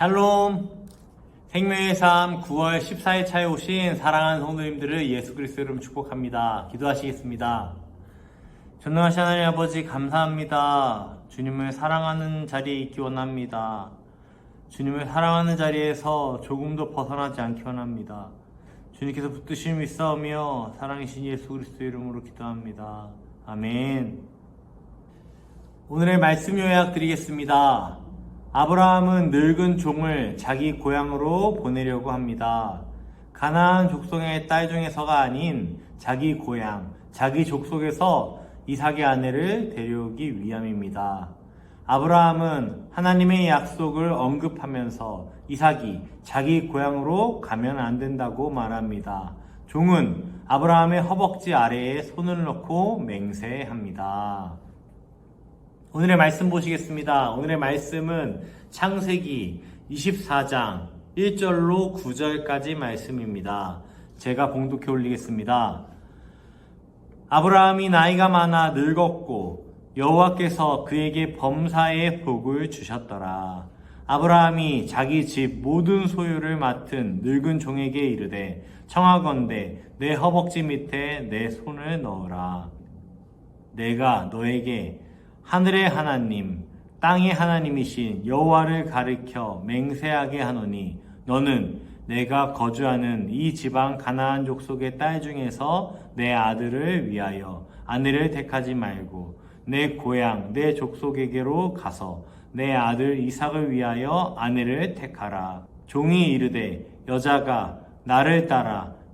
샬롬 생명의 삶 9월 14일 차에 오신 사랑하는 성도님들을 예수 그리스도 이름 축복합니다. 기도하시겠습니다. 전능하신 하나님 아버지 감사합니다. 주님을 사랑하는 자리에 있기 원합니다. 주님을 사랑하는 자리에서 조금도 벗어나지 않기 원합니다. 주님께서 붙드심이 있사오며 사랑이신 예수 그리스도 이름으로 기도합니다. 아멘. 오늘의 말씀 요약 드리겠습니다. 아브라함은 늙은 종을 자기 고향으로 보내려고 합니다. 가나안 족속의 딸 중에서가 아닌 자기 고향, 자기 족속에서 이삭의 아내를 데려오기 위함입니다. 아브라함은 하나님의 약속을 언급하면서 이삭이 자기 고향으로 가면 안 된다고 말합니다. 종은 아브라함의 허벅지 아래에 손을 넣고 맹세합니다. 오늘의 말씀 보시겠습니다. 오늘의 말씀은 창세기 24장 1절로 9절까지 말씀입니다. 제가 봉독해 올리겠습니다. 아브라함이 나이가 많아 늙었고 여호와께서 그에게 범사의 복을 주셨더라. 아브라함이 자기 집 모든 소유를 맡은 늙은 종에게 이르되 청하건대 내 허벅지 밑에 내 손을 넣으라. 내가 너에게 하늘의 하나님, 땅의 하나님이신 여호와를 가리켜 맹세하게 하노니 너는 내가 거주하는 이 지방 가나안 족속의 딸 중에서 내 아들을 위하여 아내를 택하지 말고 내 고향 내 족속에게로 가서 내 아들 이삭을 위하여 아내를 택하라. 종이 이르되 여자가 나를 따라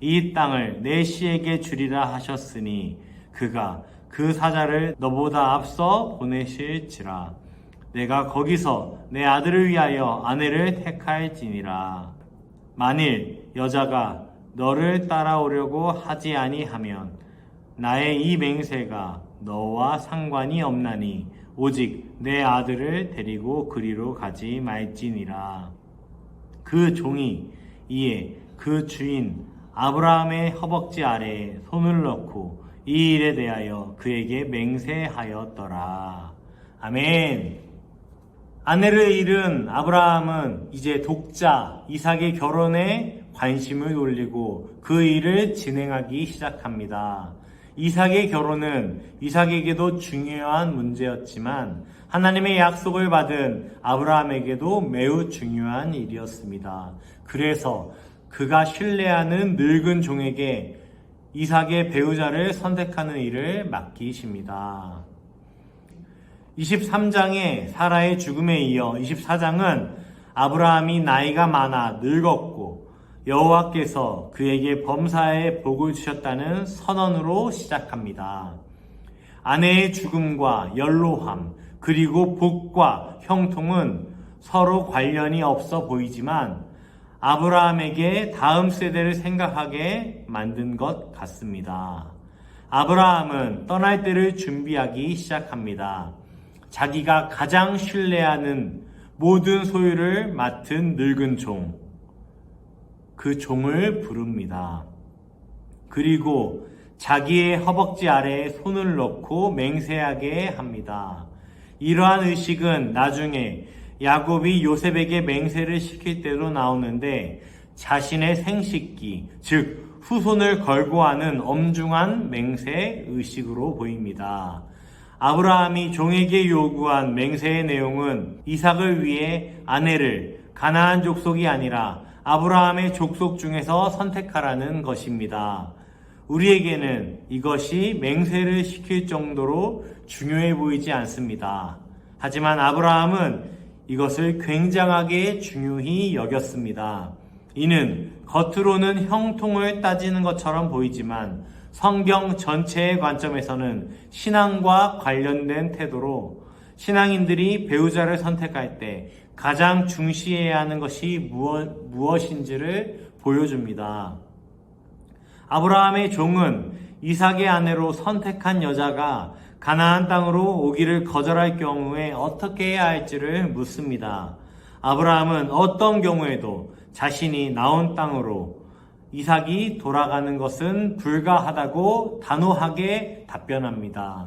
이 땅을 내 씨에게 주리라 하셨으니 그가 그 사자를 너보다 앞서 보내실지라. 내가 거기서 내 아들을 위하여 아내를 택할지니라. 만일 여자가 너를 따라오려고 하지 아니하면 나의 이 맹세가 너와 상관이 없나니 오직 내 아들을 데리고 그리로 가지 말지니라. 그 종이 이에 그 주인 아브라함의 허벅지 아래에 손을 넣고 이 일에 대하여 그에게 맹세하였더라. 아멘. 아내를 잃은 아브라함은 이제 독자 이삭의 결혼에 관심을 돌리고 그 일을 진행하기 시작합니다. 이삭의 결혼은 이삭에게도 중요한 문제였지만 하나님의 약속을 받은 아브라함에게도 매우 중요한 일이었습니다. 그래서 그가 신뢰하는 늙은 종에게 이삭의 배우자를 선택하는 일을 맡기십니다. 23장의 사라의 죽음에 이어 24장은 아브라함이 나이가 많아 늙었고 여호와께서 그에게 범사의 복을 주셨다는 선언으로 시작합니다. 아내의 죽음과 연로함 그리고 복과 형통은 서로 관련이 없어 보이지만 아브라함에게 다음 세대를 생각하게 만든 것 같습니다. 아브라함은 떠날 때를 준비하기 시작합니다. 자기가 가장 신뢰하는 모든 소유를 맡은 늙은 종, 그 종을 부릅니다. 그리고 자기의 허벅지 아래에 손을 넣고 맹세하게 합니다. 이러한 의식은 나중에 야곱이 요셉에게 맹세를 시킬 때도 나오는데 자신의 생식기, 즉 후손을 걸고 하는 엄중한 맹세 의식으로 보입니다. 아브라함이 종에게 요구한 맹세의 내용은 이삭을 위해 아내를 가나안 족속이 아니라 아브라함의 족속 중에서 선택하라는 것입니다. 우리에게는 이것이 맹세를 시킬 정도로 중요해 보이지 않습니다. 하지만 아브라함은 이것을 굉장하게 중요히 여겼습니다. 이는 겉으로는 형통을 따지는 것처럼 보이지만 성경 전체의 관점에서는 신앙과 관련된 태도로 신앙인들이 배우자를 선택할 때 가장 중시해야 하는 것이 무엇, 무엇인지를 보여줍니다. 아브라함의 종은 이삭의 아내로 선택한 여자가 가나안 땅으로 오기를 거절할 경우에 어떻게 해야 할지를 묻습니다. 아브라함은 어떤 경우에도 자신이 나온 땅으로 이삭이 돌아가는 것은 불가하다고 단호하게 답변합니다.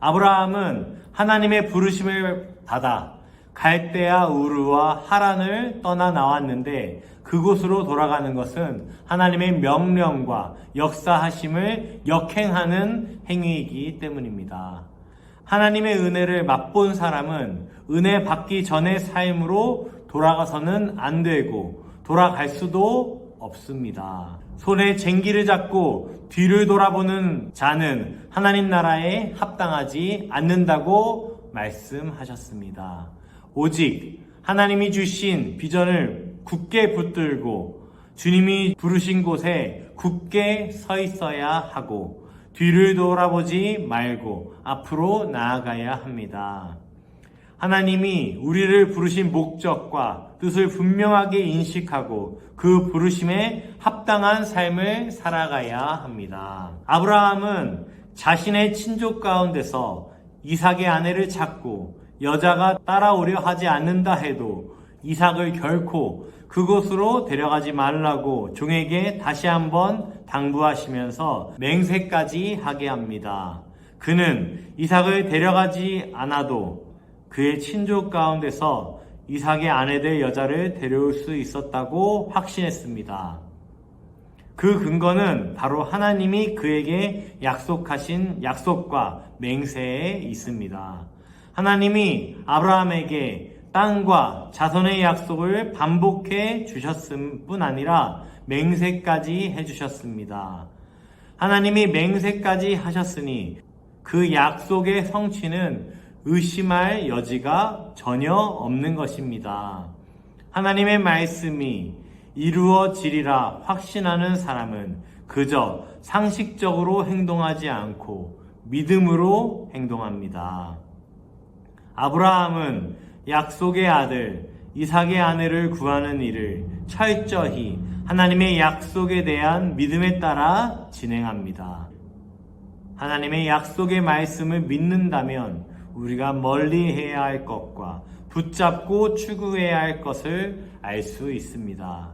아브라함은 하나님의 부르심을 받아 갈대아 우르와 하란을 떠나 나왔는데 그곳으로 돌아가는 것은 하나님의 명령과 역사하심을 역행하는 행위이기 때문입니다. 하나님의 은혜를 맛본 사람은 은혜 받기 전의 삶으로 돌아가서는 안 되고 돌아갈 수도 없습니다. 손에 쟁기를 잡고 뒤를 돌아보는 자는 하나님 나라에 합당하지 않는다고 말씀하셨습니다. 오직 하나님이 주신 비전을 굳게 붙들고 주님이 부르신 곳에 굳게 서 있어야 하고 뒤를 돌아보지 말고 앞으로 나아가야 합니다. 하나님이 우리를 부르신 목적과 뜻을 분명하게 인식하고 그 부르심에 합당한 삶을 살아가야 합니다. 아브라함은 자신의 친족 가운데서 이삭의 아내를 찾고 여자가 따라오려 하지 않는다 해도 이삭을 결코 그곳으로 데려가지 말라고 종에게 다시 한번 당부하시면서 맹세까지 하게 합니다. 그는 이삭을 데려가지 않아도 그의 친족 가운데서 이삭의 아내 될 여자를 데려올 수 있었다고 확신했습니다. 그 근거는 바로 하나님이 그에게 약속하신 약속과 맹세에 있습니다. 하나님이 아브라함에게 땅과 자손의 약속을 반복해 주셨음 뿐 아니라 맹세까지 해주셨습니다. 하나님이 맹세까지 하셨으니 그 약속의 성취는 의심할 여지가 전혀 없는 것입니다. 하나님의 말씀이 이루어지리라 확신하는 사람은 그저 상식적으로 행동하지 않고 믿음으로 행동합니다. 아브라함은 약속의 아들 이삭의 아내를 구하는 일을 철저히 하나님의 약속에 대한 믿음에 따라 진행합니다. 하나님의 약속의 말씀을 믿는다면 우리가 멀리 해야 할 것과 붙잡고 추구해야 할 것을 알 수 있습니다.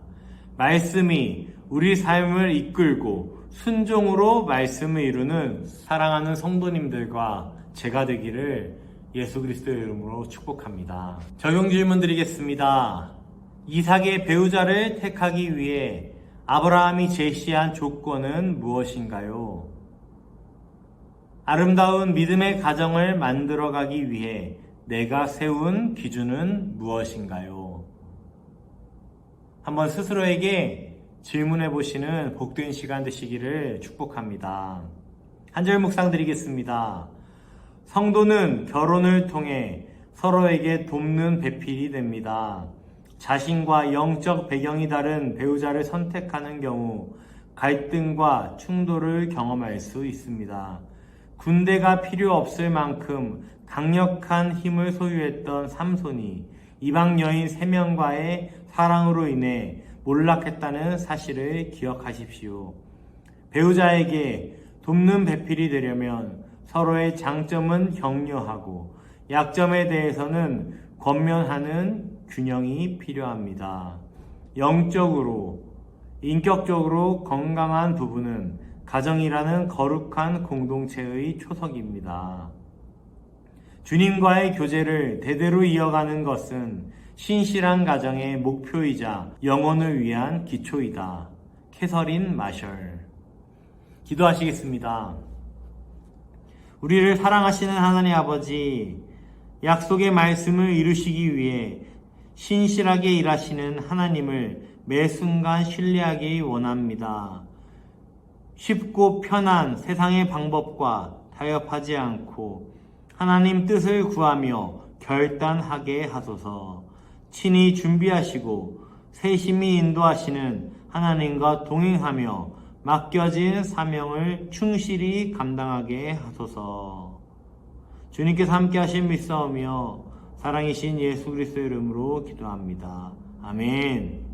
말씀이 우리 삶을 이끌고 순종으로 말씀을 이루는 사랑하는 성도님들과 제가 되기를 예수 그리스도의 이름으로 축복합니다. 적용 질문 드리겠습니다. 이삭의 배우자를 택하기 위해 아브라함이 제시한 조건은 무엇인가요? 아름다운 믿음의 가정을 만들어가기 위해 내가 세운 기준은 무엇인가요? 한번 스스로에게 질문해 보시는 복된 시간 되시기를 축복합니다. 한절 묵상 드리겠습니다. 성도는 결혼을 통해 서로에게 돕는 배필이 됩니다. 자신과 영적 배경이 다른 배우자를 선택하는 경우 갈등과 충돌을 경험할 수 있습니다. 군대가 필요 없을 만큼 강력한 힘을 소유했던 삼손이 이방 여인 3명과의 사랑으로 인해 몰락했다는 사실을 기억하십시오. 배우자에게 돕는 배필이 되려면 서로의 장점은 격려하고 약점에 대해서는 권면하는 균형이 필요합니다. 영적으로, 인격적으로 건강한 부부는 가정이라는 거룩한 공동체의 초석입니다. 주님과의 교제를 대대로 이어가는 것은 신실한 가정의 목표이자 영혼을 위한 기초이다. 캐서린 마셜. 기도하시겠습니다. 우리를 사랑하시는 하나님 아버지, 약속의 말씀을 이루시기 위해 신실하게 일하시는 하나님을 매 순간 신뢰하기 원합니다. 쉽고 편한 세상의 방법과 타협하지 않고 하나님 뜻을 구하며 결단하게 하소서 친히 준비하시고 세심히 인도하시는 하나님과 동행하며 맡겨진 사명을 충실히 감당하게 하소서. 주님께서 함께 하신 믿사오며 사랑이신 예수 그리스도의 이름으로 기도합니다. 아멘.